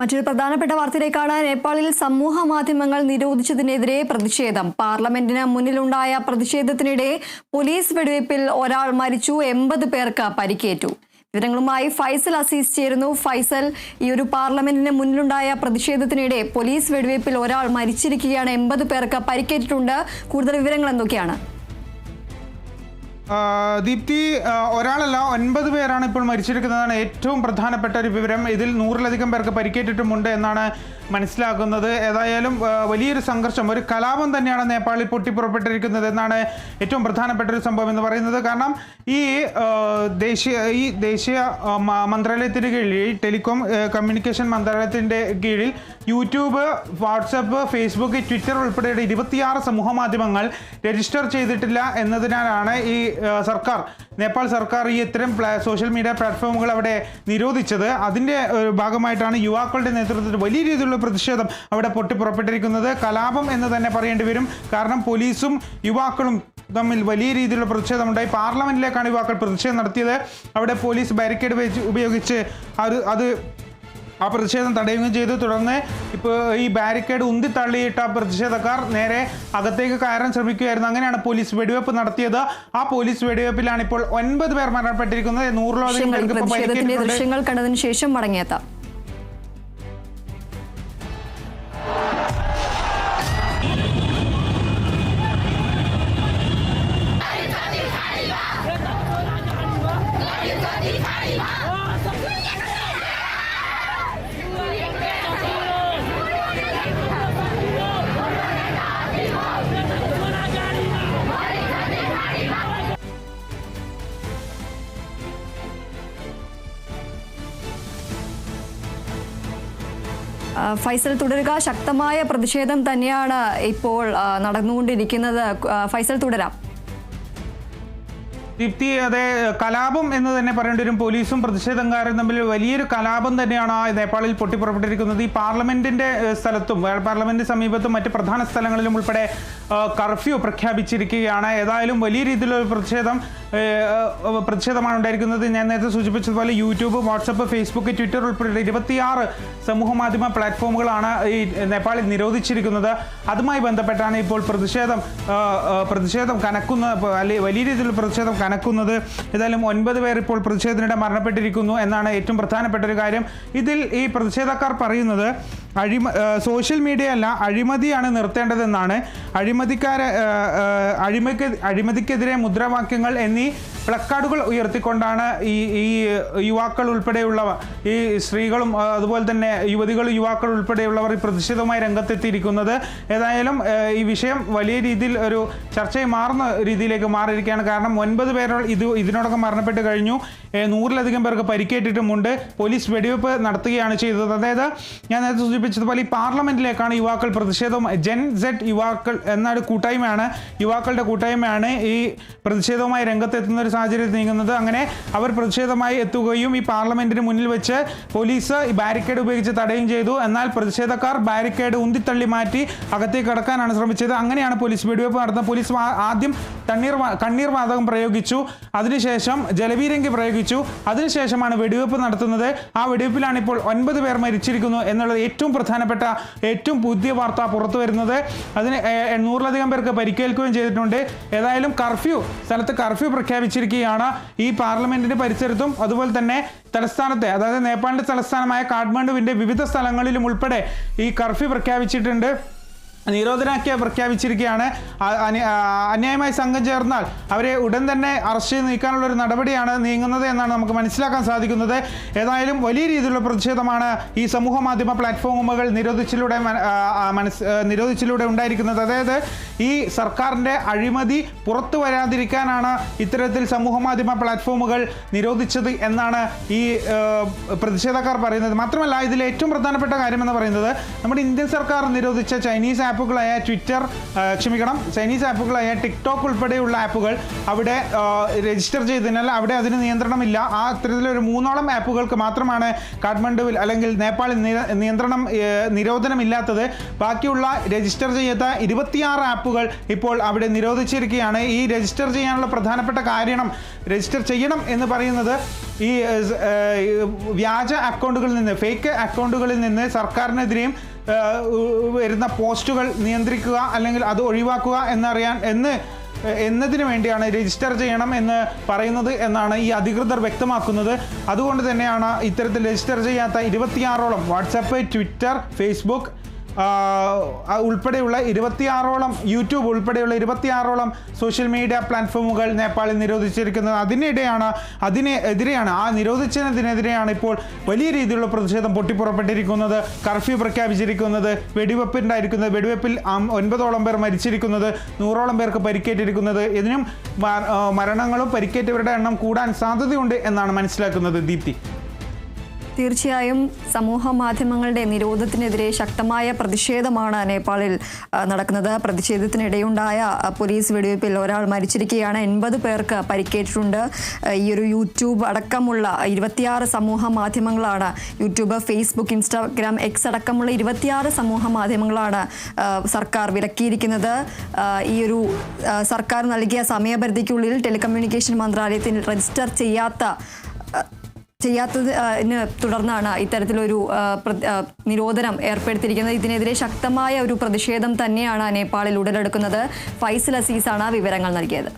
മറ്റൊരു പ്രധാനപ്പെട്ട വാർത്തയിലേക്കാണ് നേപ്പാളിൽ സമൂഹ മാധ്യമങ്ങൾ നിരോധിച്ചതിനെതിരെ പ്രതിഷേധം. പാർലമെന്റിന് മുന്നിലുണ്ടായ പ്രതിഷേധത്തിനിടെ പോലീസ് വെടിവയ്പിൽ ഒരാൾ മരിച്ചു എൺപത് പേർക്ക് പരിക്കേറ്റു. വിവരങ്ങളുമായി ഫൈസൽ അസീസ് ചേരുന്നു. ഫൈസൽ ഈ ഒരു പാർലമെന്റിന് മുന്നിലുണ്ടായ പ്രതിഷേധത്തിനിടെ പോലീസ് വെടിവയ്പിൽ ഒരാൾ മരിച്ചിരിക്കുകയാണ് എൺപത് പേർക്ക് പരിക്കേറ്റിട്ടുണ്ട്. കൂടുതൽ വിവരങ്ങൾ എന്തൊക്കെയാണ്? ദീപ്തി ഒരാളല്ല ഒൻപത് പേരാണ് ഇപ്പോൾ മരിച്ചിരിക്കുന്നതാണ് ഏറ്റവും പ്രധാനപ്പെട്ട ഒരു വിവരം. ഇതിൽ നൂറിലധികം പേർക്ക് പരിക്കേറ്റിട്ടുമുണ്ട് എന്നാണ് മനസ്സിലാക്കുന്നത് ഏതായാലും വലിയൊരു സംഘർഷം ഒരു കലാപം തന്നെയാണ് നേപ്പാളിൽ പൊട്ടിപ്പുറപ്പെട്ടിരിക്കുന്നത് എന്നാണ് ഏറ്റവും പ്രധാനപ്പെട്ട ഒരു സംഭവം എന്ന് പറയുന്നത്. കാരണം ഈ ദേശീയ ഈ ദേശീയ മന്ത്രാലയത്തിന് കീഴിൽ ടെലികോം കമ്മ്യൂണിക്കേഷൻ മന്ത്രാലയത്തിന്റെ കീഴിൽ യൂട്യൂബ് വാട്സപ്പ് ഫേസ്ബുക്ക് ട്വിറ്റർ ഉൾപ്പെടെയുള്ള ഇരുപത്തിയാറ് സമൂഹ മാധ്യമങ്ങൾ രജിസ്റ്റർ ചെയ്തിട്ടില്ല എന്നതിനാലാണ് ഈ സർക്കാർ നേപ്പാൾ സർക്കാർ ഈ ഇത്തരം സോഷ്യൽ മീഡിയ പ്ലാറ്റ്ഫോമുകൾ അവിടെ നിരോധിച്ചത്. അതിന്റെ ഭാഗമായിട്ടാണ് യുവാക്കളുടെ നേതൃത്വത്തിൽ വലിയ രീതിയിലുള്ള പ്രതിഷേധം അവിടെ പൊട്ടിപ്പുറപ്പെട്ടിരിക്കുന്നത് കലാപം എന്ന് തന്നെ പറയേണ്ടി വരും. കാരണം പോലീസും യുവാക്കളും തമ്മിൽ വലിയ രീതിയിലുള്ള പ്രതിഷേധമുണ്ടായി. പാർലമെന്റിലേക്കാണ് യുവാക്കൾ പ്രതിഷേധം നടത്തിയത്. അവിടെ പോലീസ് ബാരിക്കേഡ് ഉപയോഗിച്ച് അത് അത് ആ പ്രതിഷേധം തടയുകയും ചെയ്തു. തുടർന്ന് ഇപ്പോൾ ഈ ബാരിക്കേഡ് ഉന്തി തള്ളിയിട്ട പ്രതിഷേധക്കാർ നേരെ അകത്തേക്ക് കയറാൻ ശ്രമിക്കുകയായിരുന്നു. അങ്ങനെയാണ് പോലീസ് വെടിവെപ്പ് നടത്തിയത്. ആ പോലീസ് വെടിവെപ്പിലാണ് ഇപ്പോൾ ഒൻപത് പേർ മരണപ്പെട്ടിരിക്കുന്നത്. നൂറിലധികം ദൃശ്യങ്ങൾ കണ്ടതിന് ശേഷം മടങ്ങിയെത്താം. ഫൈസൽ തുടരുക. ശക്തമായ പ്രതിഷേധം തന്നെയാണ് ഇപ്പോൾ നടന്നുകൊണ്ടിരിക്കുന്നത്. ഫൈസൽ തുടരാം. ദീപ്തി അതെ കലാപം എന്ന് തന്നെ പറയേണ്ടി വരും. പോലീസും പ്രതിഷേധക്കാരും തമ്മിൽ വലിയൊരു കലാപം തന്നെയാണ് ആ നേപ്പാളിൽ പൊട്ടിപ്പുറപ്പെട്ടിരിക്കുന്നത്. ഈ പാർലമെന്റിന്റെ സ്ഥലത്തും പാർലമെന്റ് സമീപത്തും മറ്റ് പ്രധാന സ്ഥലങ്ങളിലും ഉൾപ്പെടെ കർഫ്യൂ പ്രഖ്യാപിച്ചിരിക്കുകയാണ്. ഏതായാലും വലിയ രീതിയിലുള്ള പ്രതിഷേധം പ്രതിഷേധമാണ് ഉണ്ടായിരിക്കുന്നത്. ഞാൻ നേരത്തെ സൂചിപ്പിച്ചതുപോലെ യൂട്യൂബ് വാട്സപ്പ് ഫേസ്ബുക്ക് ട്വിറ്റർ ഉൾപ്പെടെ ഇരുപത്തിയാറ് സമൂഹ മാധ്യമ പ്ലാറ്റ്ഫോമുകളാണ് ഈ നേപ്പാളിൽ നിരോധിച്ചിരിക്കുന്നത്. അതുമായി ബന്ധപ്പെട്ടാണ് ഇപ്പോൾ പ്രതിഷേധം പ്രതിഷേധം കനക്കുന്ന വലിയ രീതിയിലുള്ള പ്രതിഷേധം കനക്കുന്നത്. ഏതായാലും ഒൻപത് പേർ ഇപ്പോൾ പ്രതിഷേധത്തിനിടെ മരണപ്പെട്ടിരിക്കുന്നു എന്നാണ് ഏറ്റവും പ്രധാനപ്പെട്ട ഒരു കാര്യം. ഇതിൽ ഈ പ്രതിഷേധക്കാർ പറയുന്നത് അഴിമ സോഷ്യൽ മീഡിയ അല്ല അഴിമതിയാണ് നിർത്തേണ്ടതെന്നാണ് അഴിമതിക്കാരെ അഴിമയ്ക്ക് അഴിമതിക്കെതിരെ മുദ്രാവാക്യങ്ങൾ എന്നീ പ്ലക്കാർഡുകൾ ഉയർത്തിക്കൊണ്ടാണ് ഈ ഈ യുവാക്കൾ ഉൾപ്പെടെയുള്ള ഈ സ്ത്രീകളും അതുപോലെ തന്നെ യുവതികളും യുവാക്കൾ ഉൾപ്പെടെയുള്ളവർ ഈ പ്രതിഷേധവുമായി രംഗത്തെത്തിയിരിക്കുന്നത്. ഏതായാലും ഈ വിഷയം വലിയ രീതിയിൽ ഒരു ചർച്ചയായി മാറുന്ന രീതിയിലേക്ക് മാറിയിരിക്കുകയാണ്. കാരണം ഒൻപത് പേർ ഇത് ഇതിനോടകം മരണപ്പെട്ട് കഴിഞ്ഞു. നൂറിലധികം പേർക്ക് പരിക്കേറ്റിട്ടുമുണ്ട്. പോലീസ് വെടിവെപ്പ് നടത്തുകയാണ് ചെയ്തത്. അതായത് ഞാൻ നേരത്തെ സൂചിപ്പിച്ചതുപോലെ ഈ പാർലമെന്റിലേക്കാണ് യുവാക്കൾ പ്രതിഷേധം ജെൻ സെറ്റ് യുവാക്കൾ എന്നൊരു കൂട്ടായ്മയാണ്. യുവാക്കളുടെ കൂട്ടായ്മയാണ് ഈ പ്രതിഷേധവുമായി രംഗത്തെത്തുന്ന ഒരു സാഹചര്യം നീങ്ങുന്നത്. അങ്ങനെ അവർ പ്രതിഷേധമായി എത്തുകയും ഈ പാർലമെന്റിന് മുന്നിൽ വെച്ച് പോലീസ് ഈ ബാരിക്കേഡ് ഉപയോഗിച്ച് തടയുകയും ചെയ്തു. എന്നാൽ പ്രതിഷേധക്കാർ ബാരിക്കേഡ് ഉന്തിത്തള്ളി മാറ്റി അകത്തേക്ക് കടക്കാനാണ് ശ്രമിച്ചത്. അങ്ങനെയാണ് പോലീസ് വെടിവെപ്പ് നടത്തുന്നത് പോലീസ് ആദ്യം തണ്ണീർ കണ്ണീർ വാതകം പ്രയോഗിച്ചു. അതിനുശേഷം ജലവീരങ്കി പ്രയോഗിച്ചു. അതിനുശേഷമാണ് വെടിവെപ്പ് നടത്തുന്നത്. ആ വെടിവെപ്പിലാണ് ഇപ്പോൾ ഒൻപത് പേർ മരിച്ചിരിക്കുന്നു എന്നുള്ളത് ഏറ്റവും പ്രധാനപ്പെട്ട ഏറ്റവും പുതിയ വാർത്ത പുറത്തു വരുന്നത്. അതിന് എണ്ണൂറിലധികം പേർക്ക് പരിക്കേൽക്കുകയും ചെയ്തിട്ടുണ്ട്. ഏതായാലും കർഫ്യൂ സ്ഥലത്ത് കർഫ്യൂ പ്രഖ്യാപിച്ചിരിക്കുകയാണ് ഈ പാർലമെന്റിന്റെ പരിസരത്തും. അതുപോലെ തന്നെ തലസ്ഥാനത്തെ അതായത് നേപ്പാളിന്റെ തലസ്ഥാനമായ കാഠ്മണ്ഡുവിന്റെ വിവിധ സ്ഥലങ്ങളിലും ഉൾപ്പെടെ ഈ കർഫ്യൂ പ്രഖ്യാപിച്ചിട്ടുണ്ട്. നിരോധനാജ്ഞ പ്രഖ്യാപിച്ചിരിക്കുകയാണ്. അന്യായമായി സംഘം ചേർന്നാൽ അവരെ ഉടൻ തന്നെ അറസ്റ്റ് ചെയ്ത് നീക്കാനുള്ള ഒരു നടപടിയാണ് നീങ്ങുന്നത് എന്നാണ് നമുക്ക് മനസ്സിലാക്കാൻ സാധിക്കുന്നത്. ഏതായാലും വലിയ രീതിയിലുള്ള പ്രതിഷേധമാണ് ഈ സമൂഹ മാധ്യമ പ്ലാറ്റ്ഫോമുകൾ നിരോധിച്ചിലൂടെ മനസ് നിരോധിച്ചിലൂടെ ഉണ്ടായിരിക്കുന്നത്. അതായത് ഈ സർക്കാരിന്റെ അഴിമതി പുറത്തു വരാതിരിക്കാനാണ് ഇത്തരത്തിൽ സമൂഹ മാധ്യമ പ്ലാറ്റ്ഫോമുകൾ നിരോധിച്ചത് എന്നാണ് ഈ പ്രതിഷേധക്കാർ പറയുന്നത്. മാത്രമല്ല ഇതിൽ ഏറ്റവും പ്രധാനപ്പെട്ട കാര്യമെന്ന് പറയുന്നത് നമ്മുടെ ഇന്ത്യൻ സർക്കാർ നിരോധിച്ച ചൈനീസ് ആപ്പ് ആപ്പുകളായ ട്വിറ്റർ ക്ഷമിക്കണം ചൈനീസ് ആപ്പുകളായ ടിക്ടോക്ക് ഉൾപ്പെടെയുള്ള ആപ്പുകൾ അവിടെ രജിസ്റ്റർ ചെയ്തതിനാൽ അവിടെ അതിന് നിയന്ത്രണമില്ല. ആ അത്തരത്തിലൊരു മൂന്നോളം ആപ്പുകൾക്ക് മാത്രമാണ് കാഠ്മണ്ഡുവിൽ അല്ലെങ്കിൽ നേപ്പാളിൽ നിയന്ത്രണം നിരോധനമില്ലാത്തത്. ബാക്കിയുള്ള രജിസ്റ്റർ ചെയ്യാത്ത ഇരുപത്തിയാറ് ആപ്പുകൾ ഇപ്പോൾ അവിടെ നിരോധിച്ചിരിക്കുകയാണ്. ഈ രജിസ്റ്റർ ചെയ്യാനുള്ള പ്രധാനപ്പെട്ട കാരണം രജിസ്റ്റർ ചെയ്യണം എന്ന് പറയുന്നത് ഈ വ്യാജ അക്കൗണ്ടുകളിൽ നിന്ന് ഫേക്ക് അക്കൗണ്ടുകളിൽ നിന്ന് സർക്കാരിനെതിരെയും വരുന്ന പോസ്റ്റുകൾ നിയന്ത്രിക്കുക അല്ലെങ്കിൽ അത് ഒഴിവാക്കുക എന്നറിയാൻ എന്ന് എന്നതിനു വേണ്ടിയാണ് രജിസ്റ്റർ ചെയ്യണം എന്ന് പറയുന്നത് എന്നാണ് ഈ അധികൃതർ വ്യക്തമാക്കുന്നത്. അതുകൊണ്ട് തന്നെയാണ് ഇത്തരത്തിൽ രജിസ്റ്റർ ചെയ്യാത്ത ഇരുപത്തിയാറോളം വാട്സപ്പ് ട്വിറ്റർ ഫേസ്ബുക്ക് ഉൾപ്പെടെയുള്ള ഇരുപത്തിയാറോളം യൂട്യൂബ് ഉൾപ്പെടെയുള്ള ഇരുപത്തിയാറോളം സോഷ്യൽ മീഡിയ പ്ലാറ്റ്ഫോമുകൾ നേപ്പാളിൽ നിരോധിച്ചിരിക്കുന്നത്. അതിനിടെയാണ് അതിനെതിരെയാണ് ആ നിരോധിച്ചതിനെതിരെയാണ് ഇപ്പോൾ വലിയ രീതിയിലുള്ള പ്രതിഷേധം പൊട്ടിപ്പുറപ്പെട്ടിരിക്കുന്നത്. കർഫ്യൂ പ്രഖ്യാപിച്ചിരിക്കുന്നത് വെടിവെപ്പുണ്ടായിരിക്കുന്നത് വെടിവെപ്പിൽ ഒൻപതോളം പേർ മരിച്ചിരിക്കുന്നത് നൂറോളം പേർക്ക് പരിക്കേറ്റിരിക്കുന്നത്. ഇതിനും മരണങ്ങളും പരിക്കേറ്റവരുടെ എണ്ണം കൂടാൻ സാധ്യതയുണ്ട് എന്നാണ് മനസ്സിലാക്കുന്നത് ദീപ്തി. തീർച്ചയായും സമൂഹ മാധ്യമങ്ങളുടെ നിരോധത്തിനെതിരെ ശക്തമായ പ്രതിഷേധമാണ് നേപ്പാളിൽ നടക്കുന്നത്. പ്രതിഷേധത്തിനിടെയുണ്ടായ പോലീസ് വെടിവയ്പിൽ ഒരാൾ മരിച്ചിരിക്കുകയാണ്. എൺപത് പേർക്ക് പരിക്കേറ്റിട്ടുണ്ട്. ഈ ഒരു യൂട്യൂബ് അടക്കമുള്ള ഇരുപത്തിയാറ് സമൂഹ മാധ്യമങ്ങളാണ് യൂട്യൂബ് ഫേസ്ബുക്ക് ഇൻസ്റ്റാഗ്രാം എക്സ് അടക്കമുള്ള ഇരുപത്തിയാറ് സമൂഹ മാധ്യമങ്ങളാണ് സർക്കാർ വിലക്കിയിരിക്കുന്നത്. ഈ ഒരു സർക്കാർ നൽകിയ സമയപരിധിക്കുള്ളിൽ ടെലികമ്മ്യൂണിക്കേഷൻ മന്ത്രാലയത്തിൽ രജിസ്റ്റർ ചെയ്യാത്ത ചെയ്യാത്തതിനെ തുടർന്നാണ് ഇത്തരത്തിലൊരു നിരോധനം ഏർപ്പെടുത്തിയിരിക്കുന്നത്. ഇതിനെതിരെ ശക്തമായ ഒരു പ്രതിഷേധം തന്നെയാണ് നേപ്പാളിൽ ഉടലെടുക്കുന്നത്. ഫൈസൽ അസീസാണ് വിവരങ്ങൾ നൽകിയത്.